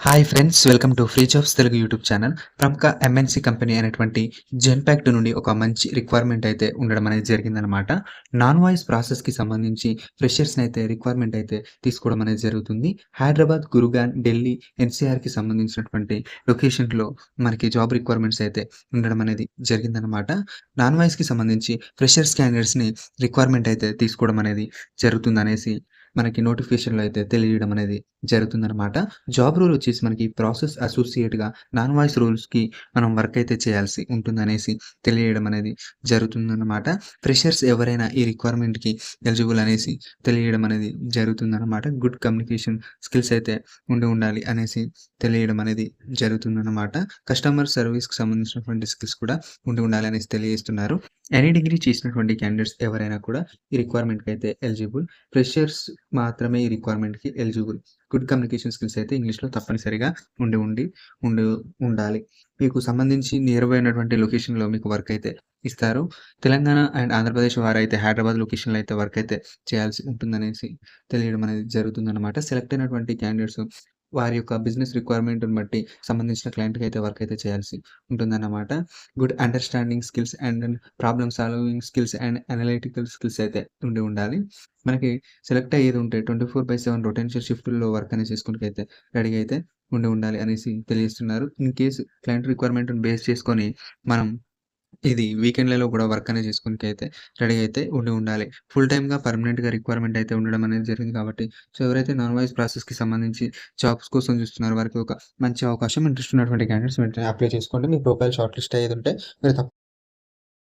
Hi friends welcome to free jobs Telugu YouTube channel ప్రముఖ MNC company అయినటువంటి Genpact నుండి ఒక మంచి రిక్వైర్మెంట్ అయితే ఉండడం అనేది జరిగిందనమాట నాన్ వాయిస్ ప్రాసెస్కి సంబంధించి ఫ్రెషర్స్ని అయితే రిక్వైర్మెంట్ అయితే తీసుకోవడం అనేది జరుగుతుంది. హైదరాబాద్ గురుగాన్ ఢిల్లీ ఎన్సీఆర్కి సంబంధించినటువంటి లొకేషన్లో మనకి జాబ్ రిక్వైర్మెంట్స్ అయితే ఉండడం అనేది జరిగిందనమాట నాన్ వాయిస్కి సంబంధించి ఫ్రెషర్స్ క్యాండిడేట్స్ని రిక్వైర్మెంట్ అయితే తీసుకోవడం అనేది జరుగుతుందనేసి మనకి నోటిఫికేషన్లో అయితే తెలియడం అనేది జరుగుతుందనమాట జాబ్ రూల్ వచ్చేసి మనకి ప్రాసెస్ అసోసియేట్గా నాన్ వాయిస్ రూల్స్కి మనం వర్క్ అయితే చేయాల్సి ఉంటుందనేసి తెలియడం అనేది జరుగుతుందన్నమాట. ఫ్రెషర్స్ ఎవరైనా ఈ రిక్వైర్మెంట్కి ఎలిజిబుల్ అనేసి తెలియడం అనేది జరుగుతుందన్నమాట. గుడ్ కమ్యూనికేషన్ స్కిల్స్ అయితే ఉండి ఉండాలి అనేసి తెలియడం అనేది జరుగుతుందన్నమాట. కస్టమర్ సర్వీస్కి సంబంధించినటువంటి స్కిల్స్ కూడా ఉండి ఉండాలి అనేసి తెలియజేస్తున్నారు. ఎనీ డిగ్రీ చేసినటువంటి క్యాండిడేట్స్ ఎవరైనా కూడా ఈ రిక్వైర్మెంట్కి అయితే ఎలిజిబుల్ ఫ్రెషర్స్ మాత్రమే ఈ రిక్వైర్మెంట్కి ఎలిజిబుల్ గుడ్ కమ్యూనికేషన్ స్కిల్స్ అయితే ఇంగ్లీష్లో తప్పనిసరిగా ఉండి ఉండి ఉండి ఉండాలి. మీకు సంబంధించి నియర్బై ఉన్నటువంటి లొకేషన్లో మీకు వర్క్ అయితే ఇస్తారు. తెలంగాణ అండ్ ఆంధ్రప్రదేశ్ వారు అయితే హైదరాబాద్ లొకేషన్లో అయితే వర్క్ అయితే చేయాల్సి ఉంటుందనేసి తెలియడం అనేది జరుగుతుందన్నమాట. సెలెక్ట్ అయినటువంటి క్యాండిడేట్స్ వారి యొక్క బిజినెస్ రిక్వైర్మెంట్ని బట్టి సంబంధించిన క్లయింట్కి అయితే వర్క్ అయితే చేయాల్సి ఉంటుందన్నమాట. Good understanding skills and problem solving skills and analytical skills అయితే ఉండి ఉండాలి. మనకి సెలెక్ట్ అయ్యేది ఉంటే twenty four by seven rotational షిఫ్ట్లో వర్క్ అనేది చేసుకుని అయితే రెడీ అయితే ఉండి ఉండాలి అనేసి తెలియజేస్తున్నారు. ఇన్ కేసు క్లయింట్ రిక్వైర్మెంట్ని బేస్ చేసుకొని మనం ఇది వీకెండ్లలో కూడా వర్క్ అనేది చేసుకోనికి అయితే రెడీ అయితే ఉండి ఉండాలి. ఫుల్ టైమ్గా పర్మనెంట్గా రిక్వైర్మెంట్ అయితే ఉండడం అనేది జరిగింది కాబట్టి. సో ఎవరైతే నాన్ వాయిస్ ప్రాసెస్కి సంబంధించి జాబ్స్ కోసం చూస్తున్నారు వారికి ఒక మంచి అవకాశం ఇంట్రెస్ట్ ఉన్నటువంటి క్యాండిడేట్స్ అప్లై చేసుకోండి. మీ ప్రొఫైల్ షార్ట్ లిస్ట్ అయ్యేది ఉంటే మీరు తప్ప